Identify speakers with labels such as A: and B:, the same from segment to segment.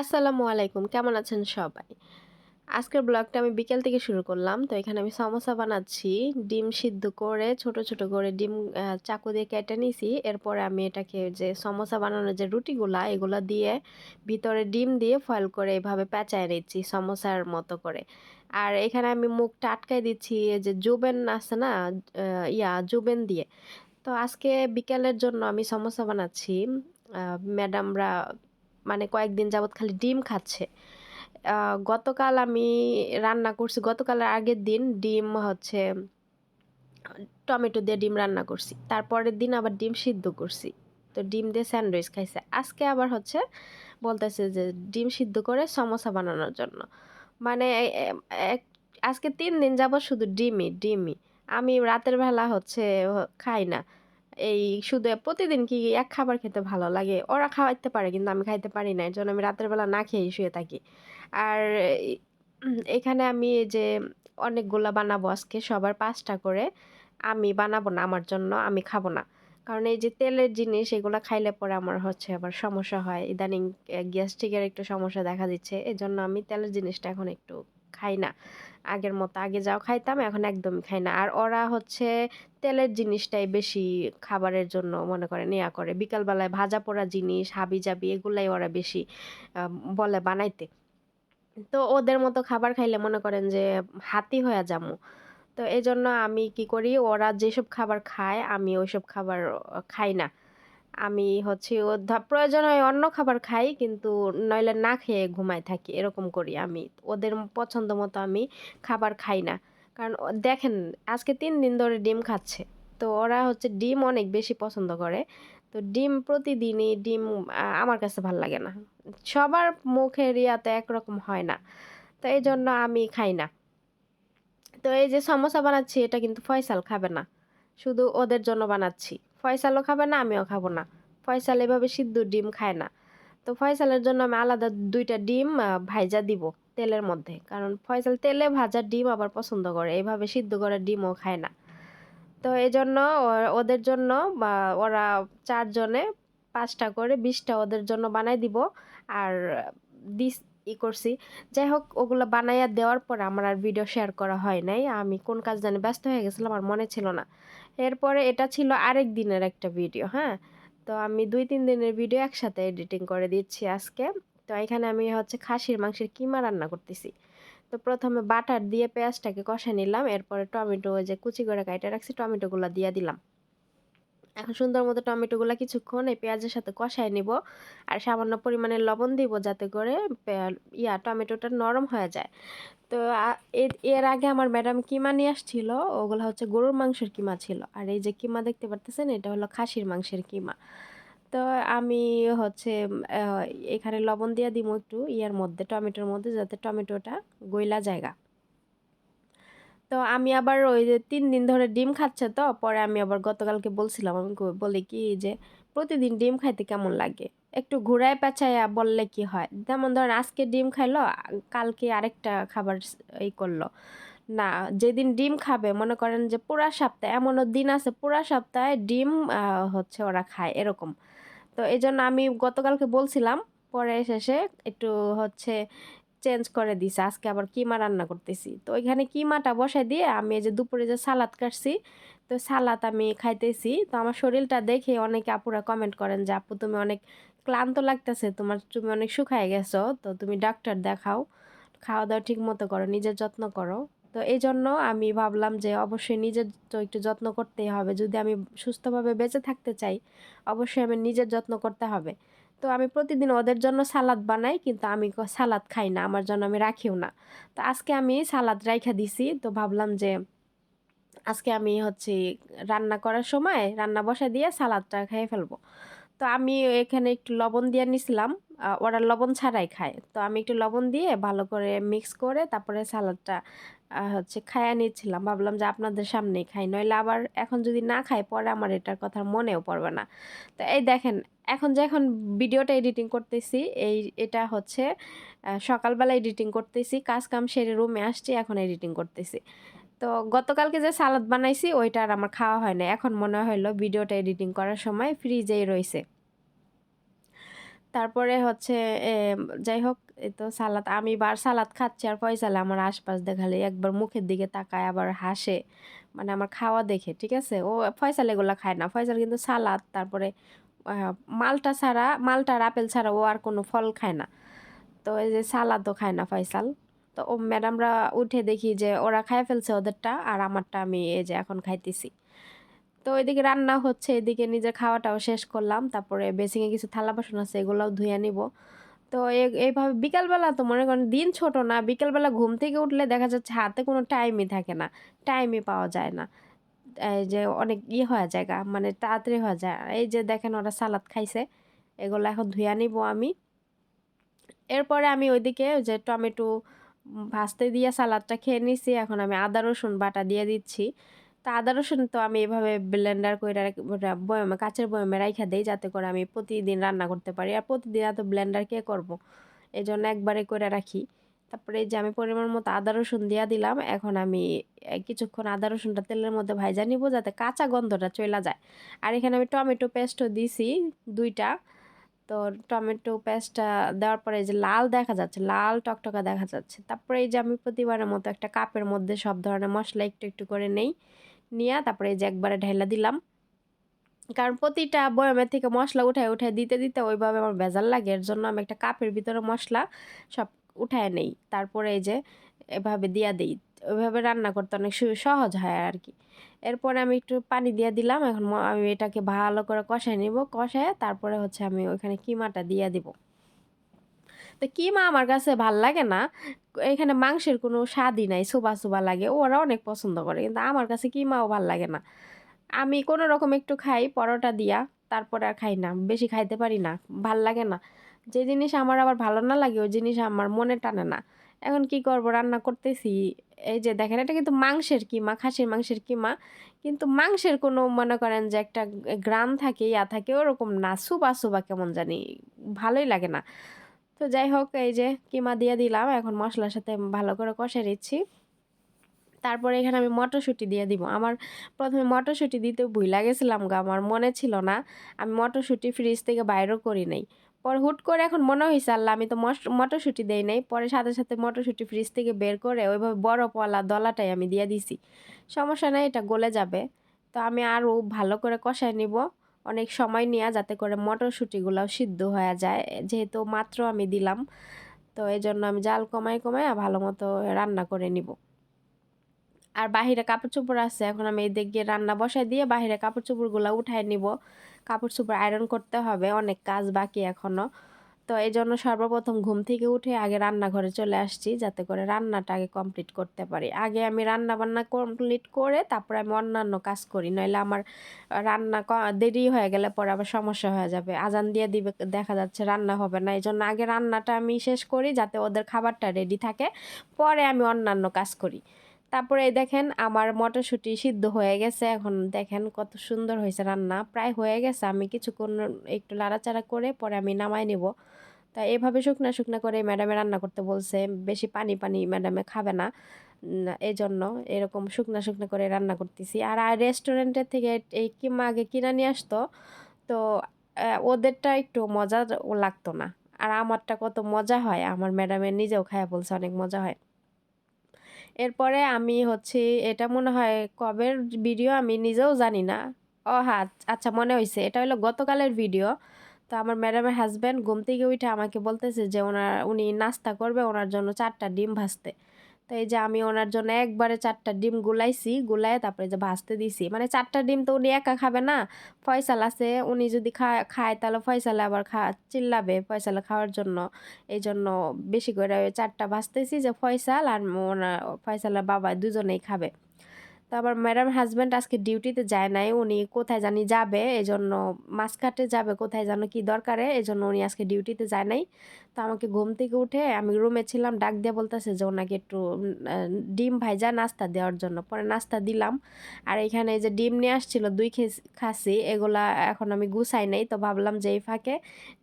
A: আসসালামু আলাইকুম, কেমন আছেন সবাই? আজকের ব্লগটা আমি বিকেল থেকে শুরু করলাম, তো এখানে আমি সমোসা বানাচ্ছি, ডিম সিদ্ধ করে ছোট ছোট করে ডিম চাকু দিয়ে কেটে নিয়েছি এরপরে আমি এটাকে যে সমোসা বানানোর যে রুটিগুলা, এগুলো দিয়ে ভিতরে ডিম দিয়ে ফয়েল করে এভাবে পেঁচায় নিচ্ছি সমোসার মতো করে। আর এখানে আমি মুখটা আটকাই দিচ্ছি যে জুবেন আছে না ইয়া, জুবেন দিয়ে। তো আজকে বিকেলের জন্য আমি সমোসা বানাচ্ছি ম্যাডামরা মানে কয়েকদিন যাবৎ খালি ডিম খাচ্ছে। গতকাল আমি রান্না করছি গতকালের আগের দিন ডিম হচ্ছে, টমেটো দিয়ে ডিম রান্না করছি। তারপরের দিন আবার ডিম সিদ্ধ করছি। তো ডিম দিয়ে স্যান্ডউইচ খাইছে। আজকে আবার হচ্ছে বলতেছে যে ডিম সিদ্ধ করে সমোসা বানানোর জন্য। মানে আজকে তিন দিন যাবত শুধু ডিমই ডিমই। আমি রাতের বেলা হচ্ছে খাই না। এই শুধু প্রতিদিন কি এক খাবার খেতে ভালো লাগে? ওরা খাওয়াইতে পারে, কিন্তু আমি খাইতে পারি না। এর জন্য আমি রাতের বেলা না খেয়ে শুয়ে থাকি। আর এখানে আমি যে অনেকগুলা বানাবো আজকে, সবার পাঁচটা করে, আমি বানাবো না আমার জন্য, আমি খাব না। কারণ এই যে তেলের জিনিস, এগুলো খাইলে পরে আমার হচ্ছে আবার সমস্যা হয়। ইদানিং গ্যাস্ট্রিকের একটু সমস্যা দেখা দিচ্ছে। এই জন্য আমি তেলের জিনিসটা এখন একটু খাই না। আগের মতো, আগে যাও খাইতাম, এখন একদমই খাই না। আর ওরা হচ্ছে তেলের জিনিসটাই বেশি খাবারের জন্য মনে করে নেওয়া করে। বিকালবেলায় ভাজা পোড়া জিনিস হাবি জাবি এগুলাই ওরা বেশি বলে বানাইতে। তো ওদের মতো খাবার খাইলে মনে করেন যে হাতি হয়ে যাব তো এই জন্য আমি কি করি, ওরা যেসব খাবার খায়, আমি ওইসব খাবার খাই না। আমি হচ্ছে প্রয়োজন হয় অন্য খাবার খাই, কিন্তু নইলে না খেয়ে ঘুমায় থাকি, এরকম করি আমি। ওদের পছন্দ মতো আমি খাবার খাই না। কারণ দেখেন, আজকে তিন দিন ধরে ডিম খাচ্ছে। তো ওরা হচ্ছে ডিম অনেক বেশি পছন্দ করে। তো ডিম প্রতিদিনই ডিম আমার কাছে ভালো লাগে না। সবার মুখের ইয়াতে একরকম হয় না। তো এই জন্য আমি খাই না। তো এই যে সমোসা বানাচ্ছি, এটা কিন্তু ফয়সাল খাবে না। শুধু ওদের জন্য বানাচ্ছি। ফয়সালও খাবে না, আমিও খাব না। ফয়সাল এভাবে সিদ্ধ ডিম খায় না। তো ফয়সালের জন্য আমি আলাদা দুইটা ডিম ভাইজা দিব তেলের মধ্যে। কারণ ফয়সাল তেলে ভাজা ডিম আবার পছন্দ করে এইভাবে সিদ্ধ করা ডিমও খায় না। তো এই জন্য ওদের জন্য বা ওরা চারজনে পাঁচটা করে, বিশটা ওদের জন্য বানাই দিব। আর দিস, ই করছি। যাই হোক, ওগুলো বানাইয়া দেওয়ার পর আমার আর ভিডিও শেয়ার করা হয় নাই। আমি কোন কাজ জানি ব্যস্ত হয়ে গেছিলাম, আর মনে ছিল না। এরপরে এটা ছিল আরেক দিনের একটা ভিডিও হ্যাঁ? তো আমি দুই, তিন দিনের ভিডিও একসাথে এডিটিং করে দিচ্ছি আজকে। তো এখানে আমি হচ্ছে খাসির, মাংসের কিমা রান্না করতেছি। তো প্রথমে বাটার দিয়ে পেঁয়াজটাকে কষে নিলাম, এরপরে টমেটো ওই যে কুচি করে কাইটে রাখছি, টমেটোগুলো দিয়ে দিলাম। এখন সুন্দর মতো টমেটোগুলো কিছুক্ষণ এই পেঁয়াজের সাথে কষায় নিব। আর সামান্য পরিমাণে লবণ দিব যাতে করে ইয়া টমেটোটা নরম হয়ে যায়। তো এর- আগে আমার ম্যাডাম কিমা নিয়ে আসছিল, ওগুলো হচ্ছে গরুর মাংসের কিমা ছিল। আর এই যে কিমা দেখতে পারতেছেন, এটা হলো খাসির মাংসের কিমা। তো আমি হচ্ছে এখানে লবণ দিয়ে দিব একটু, ইয়ার মধ্যে, টমেটোর মধ্যে, যাতে টমেটোটা গইলা জায়গা। তো আমি আবার ওই যে তিন দিন ধরে ডিম খাচ্ছে তো, পরে আমি আবার গতকালকে বলছিলাম আমি বলি কি যে প্রতিদিন ডিম খাইতে কেমন লাগে? একটু ঘুরায় পেঁচাইয়া বললে কি হয়? যেমন ধরেন আজকে ডিম খাইলো, কালকে আরেকটা খাবার এই করল। না, যেদিন ডিম খাবে, মনে করেন যে পুরা সপ্তাহে, এমনও দিন আছে, পুরা সপ্তাহে ডিম হচ্ছে ওরা খায়, এরকম। তো এই জন্য আমি গতকালকে বলছিলাম, পরে শেষে একটু হচ্ছে চেঞ্জ করে দিছে, আজকে আবার কিমা রান্না করতেছি। তো ওইখানে কিমাটা বসাই দিয়ে আমি এই যে দুপুরে যে সালাদ কাটছি, তো সালাদ আমি খাইতেছি। তো আমার শরীরটা দেখে অনেকে আপুরা কমেন্ট করেন যে, আপু, তুমি অনেক ক্লান্ত লাগতেছে, তোমার তুমি অনেক শুকায় গেছো, তো তুমি ডাক্তার দেখাও খাওয়া দাওয়া ঠিক মতো করো, নিজের যত্ন করো। তো এই জন্য আমি ভাবলাম যে, অবশ্যই নিজের তো একটু যত্ন করতেই হবে। যদি আমি সুস্থভাবে বেঁচে থাকতে চাই, অবশ্যই আমি নিজের যত্ন করতে হবে। তো আমি প্রতিদিন ওদের জন্য সালাদ বানাই, কিন্তু আমি সালাদ খাই না, আমার জন্য আমি রাখিও না। তো আজকে আমি সালাদ রাইখা দিছি, তো ভাবলাম যে আজকে আমি হচ্ছে রান্না করার সময় রান্না বসা দিয়ে সালাদটা খেয়ে ফেলব। তো আমি এখানে একটু লবণ দিয়ে নিছিলাম ওরা লবণ ছাড়াই খায়। তো আমি একটু লবণ দিয়ে ভালো করে মিক্স করে তারপরে সালাদটা হচ্ছে খায়া নিচ্ছিলাম। ভাবলাম যে আপনাদের সামনেই খাই, নইলে আবার এখন যদি না খাই, পরে আমার এটার কথা মনেও পড়বে না। তো এই দেখেন, এখন যে এখন ভিডিওটা এডিটিং করতেছি, এই, এটা হচ্ছে সকালবেলা এডিটিং করতেছি কাজ কাম সেরে রুমে আসছি, এখন এডিটিং করতেছি। তো গতকালকে যে সালাদ বানাইছি, ওইটা আর আমার খাওয়া হয় না এখন মনে হলো ভিডিওটা এডিটিং করার সময় ফ্রিজেই রয়েছে তারপরে হচ্ছে যাই হোক এই তো সালাদ, আমি বার সালাদ খাচ্ছি আর ফয়সালা আমার আশপাশ দেখালে একবার মুখের দিকে তাকায়, আবার হাসে। মানে আমার খাওয়া দেখে, ঠিক আছে? ও ফয়সাল এগুলো খায় না। ফয়সাল কিন্তু সালাদ, তারপরে মালটা ছাড়া, মালটা আর আপেল ছাড়া ও আর কোনো ফল খায় না। তো এই যে সালাদও খায় না ফয়সাল। তো ও ম্যাডামরা উঠে দেখি যে ওরা খায় ফেলছে ওদেরটা, আর আমারটা আমি এই যে এখন খাইতেছি। তো এদিকে রান্না হচ্ছে, এদিকে নিজের খাওয়াটাও শেষ করলাম। তারপরে বেসিংয়ে কিছু থালা বাসন আছে, এগুলোও ধুয়ে নিব। তো এইভাবে বিকালবেলা তো মনে করেন দিন ছোট না বিকালবেলা ঘুম থেকে উঠলে দেখা যাচ্ছে হাতে কোনো টাইমই থাকে না টাইমই পাওয়া যায় না। এই যে অনেক ইয়ে হয়ে যায় গা, মানে তাড়াতাড়ি হয়ে যায়। এই যে দেখেন ওরা সালাদ খাইছে এগুলো এখন ধুয়ে নিব আমি। এরপরে আমি ওইদিকে ওই যে টমেটো ভাজতে দিয়ে সালাদটা খেয়ে নিছি এখন আমি আদা রসুন বাটা দিয়ে দিচ্ছি। তা আদা, রসুন তো আমি এভাবে ব্লেন্ডার করে বয়মে, কাঁচের বয়মে রাইখা দেই যাতে করে আমি প্রতিদিন রান্না করতে পারি। আর প্রতিদিন এত ব্লেন্ডার কে করব? এই জন্য একবারে করে রাখি। তারপরে যে আমি পরিমাণ মতো আদা, রসুন দিয়া দিলাম। এখন আমি কিছুক্ষণ আদা, রসুনটা তেলের মধ্যে ভাজা নিব যাতে কাঁচা গন্ধটা চলে যায়। আর এখানে আমি টমেটো পেস্টও দিছি দুইটা। তো টমেটো পেস্টটা দেওয়ার পরে যে লাল দেখা যাচ্ছে, লাল টকটকা দেখা যাচ্ছে। তারপরে এই যে আমি প্রতিবারের মতো একটা কাপের মধ্যে সব ধরনের মশলা একটু একটু করে নেই। নিয়ে, তারপরে এই যে একবারে ঢেলা দিলাম। কারণ প্রতিটা বয়ামের থেকে মশলা উঠায় উঠায় দিতে দিতে ওইভাবে আমার বেজাল লাগে। এর জন্য আমি একটা কাপের ভিতরে মশলা সব উঠায় নেই। তারপরে এই যে এভাবে দিয়া দিই। ওইভাবে রান্না করতে অনেক সহজ হয় আর কি এরপরে আমি একটু পানি দিয়ে দিলাম। এখন আমি এটাকে ভালো করে কষায় নিব। কষায় তারপরে হচ্ছে আমি ওইখানে কিমাটা দিয়ে দিব। তো কিমা আমার কাছে ভালো লাগে না? এখানে মাংসের কোনো স্বাদই নাই সুবা সুবা লাগে, ওরা অনেক পছন্দ করে, কিন্তু আমার কাছে কিমাও ভালো লাগে না। আমি কোনো রকম একটু খাই, পরোটা দিয়া, তারপরে আর খাই না, বেশি খাইতে পারি না, ভালো লাগে না। যে জিনিস আমার আবার ভালো না লাগে, ওই জিনিস আমার মনে টানে না। এখন কি করব, রান্না করতেছি, এই যে দেখেন, এটা কিন্তু মাংসের কিমা, খাসির মাংসের কিমা, কিন্তু মাংসের কোনো মনে করেন যে একটা গ্রাম থাকে, ইয়া থাকে, ওরকম না সুবা সুবা কেমন জানি, ভালোই লাগে না। তো যাই হোক এই যে কিমা দিয়ে দিলাম, এখন মশলার সাথে ভালো করে কষে নিচ্ছি। তারপরে এখানে আমি মটরশুঁটি দিয়ে দিব। আমার প্রথমে মটরশুঁটি দিতে ভুলা গেছিলাম গা, আমার মনে ছিল না। আমি মটরশুঁটি ফ্রিজ থেকে বাইরেও করি নাই। পরে হুট করে এখন মনে হয়েছে আল্লাহ, আমি তো মটরশুঁটি দেই নাই। পরে সাথে সাথে মটরশুঁটি ফ্রিজ থেকে বের করে ওইভাবে বড় পলা দলাটাই আমি দিয়ে দিছি। সমস্যা নাই, এটা গলে যাবে। তো আমি আরও ভালো করে কষায় নিব। অনেক সময় নেওয়া যাতে করে মটরশুঁটিগুলোও সিদ্ধ হয়ে যায়। যেহেতু মাত্র আমি দিলাম, তো এই জন্য আমি জাল কমাই কমায় ভালো মতো রান্না করে নিব। আর বাহিরে কাপড় চোপড় আছে, এখন আমি এদিক গিয়ে রান্না বসাই দিয়ে বাহিরে কাপড় চোপড়গুলো উঠায় নিব। কাপড় চোপড় আয়রন করতে হবে, অনেক কাজ বাকি এখনও। তো এই জন্য সর্বপ্রথম ঘুম থেকে উঠে আগে রান্নাঘরে চলে আসছি, যাতে করে রান্নাটা আগে কমপ্লিট করতে পারি। আগে আমি রান্না বান্না কমপ্লিট করে তারপরে আমি অন্যান্য কাজ করি, নইলে আমার রান্না দেরি হয়ে গেলে পরে আবার সমস্যা হয়ে যাবে। আজান দিয়ে দিবে, দেখা যাচ্ছে রান্না হবে না এই জন্য আগে রান্নাটা আমি শেষ করি, যাতে ওদের খাবারটা রেডি থাকে, পরে আমি অন্যান্য কাজ করি। তারপরে দেখেন আমার মটরশুঁটি সিদ্ধ হয়ে গেছে। এখন দেখেন কত সুন্দর হয়েছে রান্না। প্রায় হয়ে গেছে। আমি কিছুক্ষণ একটু লাড়াচাড়া করে পরে আমি নামাই নিব। তা এভাবে শুকনা শুকনা করে ম্যাডামে রান্না করতে বলছে, বেশি পানি পানি ম্যাডামে খাবে না। এই জন্য এরকম শুকনা শুকনা করে রান্না করতেছি। আর আর রেস্টুরেন্টের থেকে এই কিমা আগে কিনে নিয়ে আসতো। তো ওদেরটা একটু মজা লাগতো না। আর আমারটা কত মজা হয়। আমার ম্যাডামের নিজেও খায়া বলছে, অনেক মজা হয়। এরপরে আমি হচ্ছে, এটা মনে হয় কবের ভিডিও আমি নিজেও জানি না। ও হ্যাঁ আচ্ছা মনে হয়েছে এটা হলো গতকালের ভিডিও। তো আমার ম্যাডামের হাজব্যান্ড ঘুম থেকে উঠে আমাকে বলতেছে যে ওনার, উনি নাস্তা করবে, ওনার জন্য চারটা ডিম ভাজতে। তো এই যে আমি ওনার জন্য একবারে চারটা ডিম গুলাইছি গুলায় তারপরে যে ভাজতে দিছি। মানে চারটা ডিম তো উনি একা খাবে না, ফয়সাল আছে, উনি যদি খায় খায় তাহলে ফয়সালে আবার খা, চিল্লাবে ফয়সালে খাওয়ার জন্য। এই জন্য বেশি করে চারটা ভাজতেছি যে ফয়সাল আর ওনার, ফয়সালের বাবা দুজনেই খাবে। তো আবার ম্যাডাম হাজব্যান্ড আজকে ডিউটিতে যায় নাই, উনি কোথায় জানি যাবে এই জন্য মাসকাটে যাবে, কোথায় যেন কি দরকারে এই জন্য উনি আজকে ডিউটিতে যায় নাই। তো আমাকে ঘুম থেকে উঠে আমি রুমে ছিলাম, ডাক দিয়ে বলতেছে যে ওনাকে একটু ডিম ভাইজা নাস্তা দেওয়ার জন্য। পরে নাস্তা দিলাম। আর এখানে যে ডিম নিয়ে আসছিল, দুই খাসি, এগুলা এখন আমি গুছাই নেই, তো ভাবলাম যে এই ফাঁকে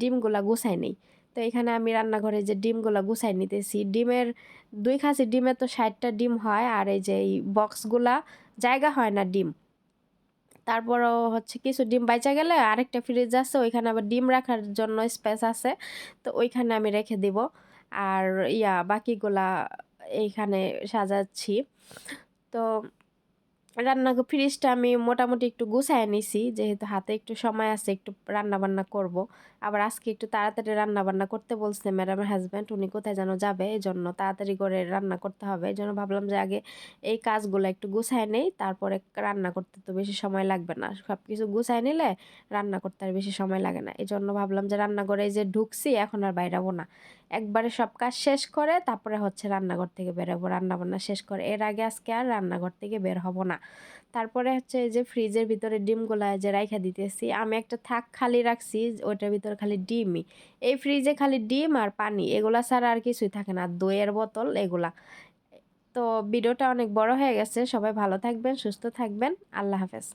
A: ডিমগুলা গুছাই নেই। তো এখানে আমি রান্নাঘরে যে ডিমগুলা গুছাই নিতেছি, ডিমের দুই খাসি ডিমে তো ষাটটা ডিম হয় আর এই যে এই বক্সগুলা জায়গা হয় না ডিম। তারপরও হচ্ছে কিছু ডিম বাইচা গেলে আরেকটা ফ্রিজ আছে, ওইখানে আবার ডিম রাখার জন্য স্পেস আছে, তো ওইখানে আমি রেখে দিব। আর ইয়া, বাকিগুলা এইখানে সাজাচ্ছি। তো রান্না ফ্রিজটা আমি মোটামুটি একটু গুছায় নিছি, যেহেতু হাতে একটু সময় আছে, একটু রান্না বান্না করব। আবার আজকে একটু তাড়াতাড়ি রান্না বান্না করতে বলছে ম্যাডামের হাজব্যান্ড উনি কোথায় যেন যাবে এই জন্য তাড়াতাড়ি করে রান্না করতে হবে। এই জন্য ভাবলাম যে আগে এই কাজগুলো একটু গুছায় নেই, তারপরে রান্না করতে তো বেশি সময় লাগবে না। সব কিছু গুছায় নিলে রান্না করতে আর বেশি সময় লাগে না। এই জন্য ভাবলাম যে রান্না করে এই যে ঢুকছি, এখন আর বাইরাবো না। একবারে সব কাজ শেষ করে তারপরে হচ্ছে রান্নাঘর থেকে বেরোবো, রান্নাবান্না শেষ করে। এর আগে আজকে আর রান্নাঘর থেকে বের হব না। তারপরে হচ্ছে এই যে ফ্রিজের ভিতরে ডিমগুলো যে রাইখা দিতেছি, আমি একটা থাক খালি রাখছি, ওইটার ভিতরে খালি ডিমই এই ফ্রিজে খালি ডিম আর পানি, এগুলা ছাড়া আর কিছুই থাকে না। দইয়ের বোতল, এগুলা। তো ভিডিওটা অনেক বড় হয়ে গেছে। সবাই ভালো থাকবেন, সুস্থ থাকবেন। আল্লাহ হাফেজ।